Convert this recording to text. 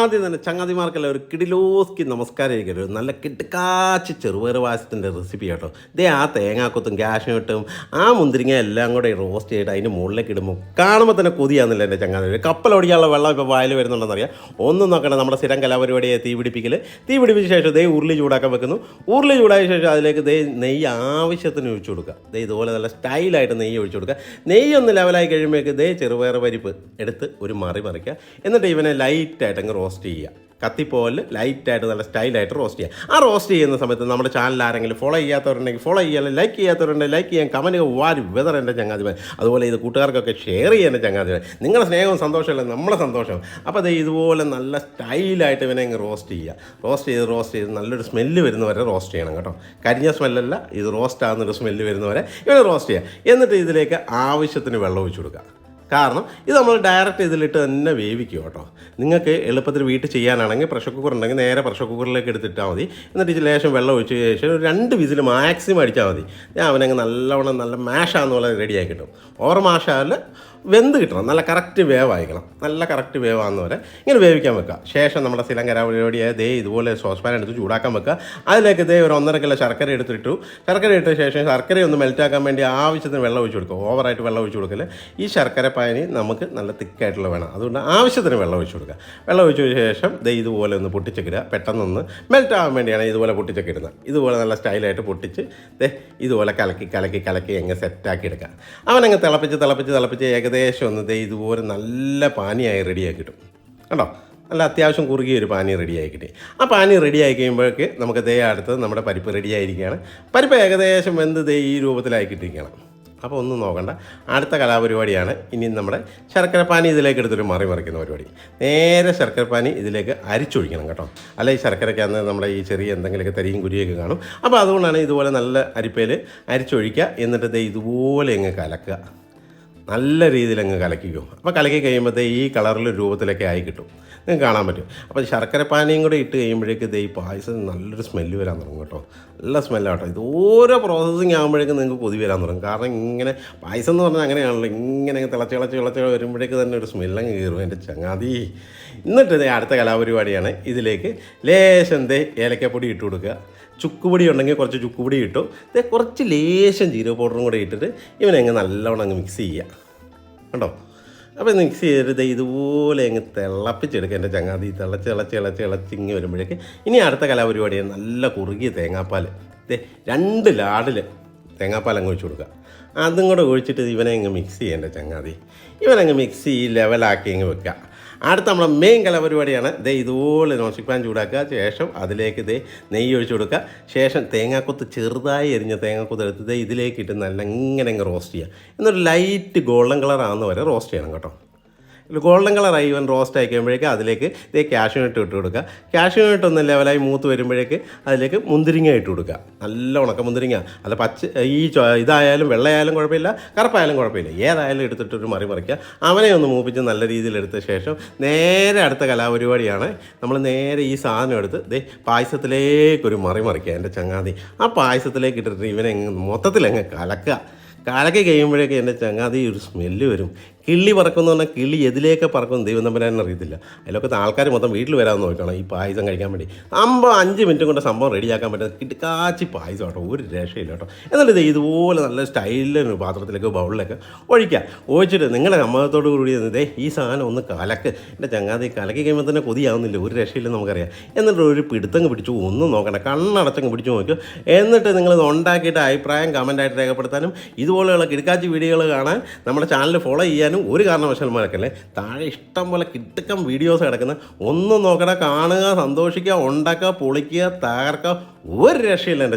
ആദ്യം തന്നെ ചങ്ങാതിമാർക്കെല്ലാം ഒരു കിടിലോസ്കി നമസ്കാരം ഒരു നല്ല കിട്ടുകാച്ച് ചെറുപയർ പായസത്തിന്റെ റെസിപ്പി കേട്ടോ. ദേ ആ തേങ്ങാക്കൊത്തും ക്യാഷും ഇട്ടും ആ മുന്തിരിങ്ങ എല്ലാം കൂടെ റോസ്റ്റ് ചെയ്തിട്ട് അതിന്റെ മുകളിലേക്ക് ഇടുമ്പോൾ കാണുമ്പോൾ തന്നെ കൊതിയാന്നില്ല എന്റെ ചങ്ങാതി കപ്പൽ ഓടിക്കാനുള്ള വെള്ളം ഇപ്പോൾ വായിൽ വരുന്നുണ്ടെന്നറിയാം ഒന്നും നോക്കണം നമ്മുടെ സ്ഥിരം കലാപരിപാടിയെ തീ പിടിപ്പിക്കൽ തീ പിടിപ്പിച്ച ശേഷം ദേ ഉരുളി ചൂടാക്കാൻ വെക്കുന്നു. ഉരുളി ചൂടായ ശേഷം അതിലേക്ക് ദേ നെയ്യ് ആവശ്യത്തിന് ഒഴിച്ചു കൊടുക്കുക. ദേ ഇതുപോലെ നല്ല സ്റ്റൈലായിട്ട് നെയ്യ് ഒഴിച്ചു കൊടുക്കുക. നെയ്യ് ഒന്ന് ലെവലായി കഴിയുമ്പോഴേക്ക് ദേ ചെറുപയർ പരിപ്പ് എടുത്ത് ഒരു മറി മറിക്കുക എന്നിട്ട് ഇവനെ ലൈറ്റായിട്ട് അങ്ങ് റോസ്റ്റ് ചെയ്യുക കത്തിപ്പോൽ ലൈറ്റായിട്ട് നല്ല സ്റ്റൈലായിട്ട് റോസ്റ്റ് ചെയ്യുക ആ റോസ്റ്റ് ചെയ്യുന്ന സമയത്ത് നമ്മുടെ ചാനൽ ആരെങ്കിലും ഫോളോ ചെയ്യാത്തവരുണ്ടെങ്കിൽ ഫോളോ ചെയ്യാൻ ലൈക്ക് ചെയ്യാത്തവരുണ്ടെങ്കിൽ ലൈക്ക് ചെയ്യാൻ കമന്റ് വാരി വെതർ എന്റെ ചങ്ങാതിമാർ അതുപോലെ ഇത് കൂട്ടുകാർക്കൊക്കെ ഷെയർ ചെയ്യാൻ എന്റെ ചങ്ങാതിമൻ നിങ്ങളുടെ സ്നേഹവും സന്തോഷമല്ല നമ്മളെ സന്തോഷം. അപ്പോൾ അത് ഇതുപോലെ നല്ല സ്റ്റൈലായിട്ട് ഇവനെ റോസ്റ്റ് ചെയ്യുക റോസ്റ്റ് ചെയ്ത് റോസ്റ്റ് ചെയ്ത് നല്ലൊരു സ്മെല്ല് വരുന്നവരെ റോസ്റ്റ് ചെയ്യണം കേട്ടോ. കരിഞ്ഞ സ്മെല്ലല്ല ഇത് റോസ്റ്റ് ആകുന്നൊരു സ്മെല്ല് വരുന്നവരെ ഇവനെ റോസ്റ്റ് ചെയ്യുക എന്നിട്ട് ഇതിലേക്ക് ആവശ്യത്തിന് വെള്ളം ഒഴിച്ചു കൊടുക്കുക കാരണം ഇത് നമ്മൾ ഡയറക്റ്റ് ഇതിലിട്ട് തന്നെ വേവിക്കും കേട്ടോ. നിങ്ങൾക്ക് എളുപ്പത്തിൽ വീട്ടിൽ ചെയ്യാനാണെങ്കിൽ പ്രഷർ കുക്കർ ഉണ്ടെങ്കിൽ നേരെ പ്രഷർ കുക്കറിലേക്ക് എടുത്തിട്ടാൽ മതി. എന്നിട്ട് ലേശം വെള്ളം ഒഴിച്ച് ശേഷം ഒരു രണ്ട് വിസിൽ മാക്സിമം അടിച്ചാൽ മതി. ഞാൻ അവനങ്ങ് നല്ലവണ്ണം നല്ല മാഷാന്നുള്ള റെഡിയാക്കി കിട്ടും. ഓവർ മാഷാൽ വെന്ത് കിട്ടണം. നല്ല കറക്റ്റ് വേവായിക്കണം നല്ല കറക്റ്റ് വേവാകുന്നവരെ ഇങ്ങനെ വേവിക്കാൻ വെക്കുക. ശേഷം നമ്മുടെ സിലങ്കര കരാപരിപാടിയായ ദേ ഇതുപോലെ സോസ്പാൻ എടുത്ത് ചൂടാക്കാൻ വെക്കുക. അതിലേക്ക് ദേ ഒരു ഒന്നര കിലോ ശർക്കര എടുത്തിട്ടു. ശർക്കര ഇട്ട ശേഷം ശർക്കര ഒന്ന് മെൽറ്റാക്കാൻ വേണ്ടി ആവശ്യത്തിന് വെള്ളം ഒഴിച്ച് കൊടുക്കുക. ഓവറായിട്ട് വെള്ളം ഒഴിച്ച് കൊടുക്കൽ. ഈ ശർക്കര പാനി നമുക്ക് നല്ല തിക്കായിട്ടുള്ള വേണം. അതുകൊണ്ട് ആവശ്യത്തിന് വെള്ളം ഒഴിച്ച് കൊടുക്കുക. വെള്ളം ഒഴിച്ച ശേഷം ദേ ഇതുപോലെ ഒന്ന് പൊട്ടിച്ചെക്കിടുക. പെട്ടെന്നൊന്ന് മെൽറ്റ് ആവാൻ വേണ്ടിയാണ് ഇതുപോലെ പൊട്ടിച്ചെക്കിടുന്നത്. ഇതുപോലെ നല്ല സ്റ്റൈലായിട്ട് പൊട്ടിച്ച് ദേ ഇതുപോലെ കലക്കി കലക്കി കലക്കി അങ്ങ് സെറ്റാക്കി എടുക്കുക. അവനങ്ങ് തിളപ്പിച്ച് തിളപ്പിച്ച് തിളപ്പിച്ച് ഏകദേശം ഒന്ന് ദേ ഇതുപോലെ നല്ല പാനിയായി റെഡിയാക്കി കിട്ടും നല്ല അത്യാവശ്യം കുറുകിയ ഒരു പാനി റെഡിയായി കിട്ടി. ആ പാനി റെഡിയായി കഴിയുമ്പോഴേക്ക് നമുക്ക് ദേ അടുത്തത് നമ്മുടെ പരിപ്പ് റെഡിയായിരിക്കുകയാണ്. പരിപ്പ് ഏകദേശം വെന്ത് ദേ ഈ രൂപത്തിലായി കിട്ടിയിരിക്കണം അപ്പോൾ ഒന്നും നോക്കണ്ട. അടുത്ത കലാപരിപാടിയാണ് ഇനി നമ്മുടെ ശർക്കര പാനി ഇതിലേക്ക് എടുത്തൊരു മറി മറിക്കുന്ന പരിപാടി. നേരെ ശർക്കര പാനി ഇതിലേക്ക് അരിച്ചൊഴിക്കണം കേട്ടോ. അല്ല ഈ ശർക്കരയ്ക്കകത്ത് നമ്മുടെ ഈ ചെറിയ എന്തെങ്കിലുമൊക്കെ തരിയും കുരിയൊക്കെ കാണും. അപ്പോൾ അതുകൊണ്ടാണ് ഇതുപോലെ നല്ല അരിപ്പയിൽ അരിച്ചൊഴിക്കുക. എന്നിട്ട് ദേ ഇതുപോലെ അങ്ങ് കലക്കുക. നല്ല രീതിയിൽ അങ്ങ് കലക്കിക്കും. അപ്പോൾ കലക്കി കഴിയുമ്പോഴത്തേ ഈ കളറിൽ രൂപത്തിലൊക്കെ ആയി കിട്ടും. നിങ്ങൾക്ക് കാണാൻ പറ്റും. അപ്പോൾ ശർക്കര പാനിയും കൂടെ ഇട്ട് കഴിയുമ്പോഴേക്ക് ഇത് ഈ പായസം നല്ലൊരു സ്മെല്ല് വരാൻ തുടങ്ങും കേട്ടോ. നല്ല സ്മെല്ലാണ് കേട്ടോ ഇത് ഓരോ പ്രോസസ്സിങ് ആകുമ്പോഴേക്കും നിങ്ങൾക്ക് കൊതി വരാൻ തുടങ്ങും. കാരണം ഇങ്ങനെ പായസം എന്ന് പറഞ്ഞാൽ അങ്ങനെയാണല്ലോ. ഇങ്ങനെ തിളച്ച് തിളച്ച് തിളച്ച് വരുമ്പോഴേക്ക് തന്നെ ഒരു സ്മെല്ലങ്ങ് കയറും എന്റെ ചങ്ങാതി. എന്നിട്ട് അടുത്ത കലാപരിപാടിയാണ്. ഇതിലേക്ക് ലേശം ദേ ഏലക്കപ്പൊടി ഇട്ട് കൊടുക്കുക. ചുക്കുപൊടി ഉണ്ടെങ്കിൽ കുറച്ച് ചുക്കുപൊടി ഇട്ടു. ദേ കുറച്ച് ലേശം ജീരക പൗഡറും കൂടെ ഇട്ടിട്ട് ഇവനെ അങ്ങ് നല്ലവണ്ണം അങ്ങ് മിക്സ് ചെയ്യുക. കണ്ടോ? അപ്പോൾ മിക്സ് ചെയ്തിട്ട് ഇതുപോലെ അങ്ങ് തിളപ്പിച്ചെടുക്കുക. എന്റെ ചങ്ങാതി തിളച്ച് തിളച്ച് തിളച്ച് തിളച്ച് ഇങ്ങനെ വരുമ്പോഴേക്ക് ഇനി അടുത്ത കലാപരിപാടിയാണ് നല്ല കുറുകിയ തേങ്ങാപ്പാൽ രണ്ട് ലാഡിൽ തേങ്ങാപ്പാൽ അങ്ങ് ഒഴിച്ചു കൊടുക്കുക. അതും കൂടെ ഒഴിച്ചിട്ട് ഇവനെ അങ്ങ് മിക്സ് ചെയ്യേണ്ട ചങ്ങാതി. ഇവനങ്ങ് മിക്സ് ചെയ്ത് ലെവലാക്കി അങ്ങ് വെക്കുക. അടുത്ത നമ്മുടെ മെയിൻ കലാപരിപാടിയാണ്. ദേ ഇതുപോലെ നോൺസ്റ്റിക് ചൂടാക്കുക. ശേഷം അതിലേക്ക് ദേ നെയ്യ് ഒഴിച്ചു കൊടുക്കുക. ശേഷം തേങ്ങാക്കൊത്ത് ചെറുതായി എരിഞ്ഞ തേങ്ങാക്കൊത്ത് എടുത്ത് ദേ ഇതിലേക്ക് ഇട്ട് നല്ല ഇങ്ങനെ റോസ്റ്റ് ചെയ്യുക. എന്നൊരു ലൈറ്റ് ഗോൾഡൻ കളർ ആകുന്ന വരെ റോസ്റ്റ് ചെയ്യണം കേട്ടോ. ഗോൾഡൻ കളറായി ഇവൻ റോസ്റ്റ് ആയി കഴിയുമ്പോഴേക്ക് അതിലേക്ക് ഇതേ കാഷ്യൂ ഇട്ട് കൊടുക്കുക. കാഷ്യൂ ഇട്ട് ഒന്ന് ലെവലായി മൂത്ത് വരുമ്പോഴേക്ക് അതിലേക്ക് മുന്തിരിങ്ങ ഇട്ട് കൊടുക്കുക. നല്ല ഉണക്ക മുന്തിരിങ്ങ. അല്ല പച്ച ഈ ഇതായാലും വെള്ളയായാലും കുഴപ്പമില്ല കറുപ്പായാലും കുഴപ്പമില്ല. ഏതായാലും എടുത്തിട്ടൊരു മറി മറിക്കുക. അവനെ ഒന്ന് മൂപ്പിച്ച് നല്ല രീതിയിൽ എടുത്ത ശേഷം നേരെ അടുത്ത കലാപരിപാടിയാണ് നമ്മൾ നേരെ ഈ സാധനം എടുത്ത് ദേ പായസത്തിലേക്കൊരു മറി മറിക്കുക എന്റെ ചങ്ങാതി. ആ പായസത്തിലേക്ക് ഇട്ടിട്ട് ഇവനെ അങ്ങ് മൊത്തത്തിലങ്ങ് കലക്കുക. കലക്കി കഴിയുമ്പോഴേക്ക് എന്റെ ചങ്ങാതി ഒരു സ്മെല്ല് വരും. കിള്ളി പറക്കുമെന്ന് പറഞ്ഞാൽ കിളി എതിലേക്ക് പറക്കുന്നു? ദൈവം തമ്പരാൻ അറിയത്തില്ല. അതിലൊക്കെ ആൾക്കാർ മൊത്തം വീട്ടിൽ വരാമെന്ന് നോക്കണം ഈ പായസം കഴിക്കാൻ വേണ്ടി. സംഭവം അഞ്ച് മിനിറ്റ് കൊണ്ട് സംഭവം റെഡിയാക്കാൻ പറ്റുന്ന കിട്ടിക്കാച്ചി പായസം കേട്ടോ. ഒരു രക്ഷയില്ല കേട്ടോ. എന്നിട്ട് ഇത് ഇതുപോലെ നല്ല സ്റ്റൈലിൽ പാത്രത്തിലേക്ക് ബൗളിലേക്ക് ഒഴിക്കുക ഒഴിച്ചിട്ട് നിങ്ങളുടെ അമ്മത്തോട് കൂടി ഇതേ ഈ സാധനം ഒന്ന് കലക്ക്. എന്റെ ചങ്ങാതി കലക്കി കഴിയുമ്പോൾ തന്നെ കൊതിയാവുന്നില്ല. ഒരു രക്ഷയില്ലെന്ന് നമുക്കറിയാം. എന്നിട്ട് ഒരു പിടുത്തങ്ങ് പിടിച്ചു. ഒന്നും നോക്കണ്ട. കണ്ണടച്ചങ്ങ് പിടിച്ചു നോക്കുക എന്നിട്ട് നിങ്ങൾ ഉണ്ടാക്കിയിട്ട് അഭിപ്രായം കമന്റായിട്ട് രേഖപ്പെടുത്താനും ഇതുപോലെയുള്ള കിടക്കാച്ചി വീഡിയോകൾ കാണാൻ നമ്മുടെ ചാനൽ ഫോളോ ചെയ്യാനും ഒരു കാരണവശാലും മറക്കല്ലേ താഴെ ഇഷ്ടം പോലെ കിട്ടുക്കം വീഡിയോസ് കിടക്കുന്ന ഒന്നും നോക്കട കാണുക സന്തോഷിക്കുക ഉണ്ടാക്കുക പൊളിക്കുക തകർക്കുക ഒരു രക്ഷയില്ല എന്റെ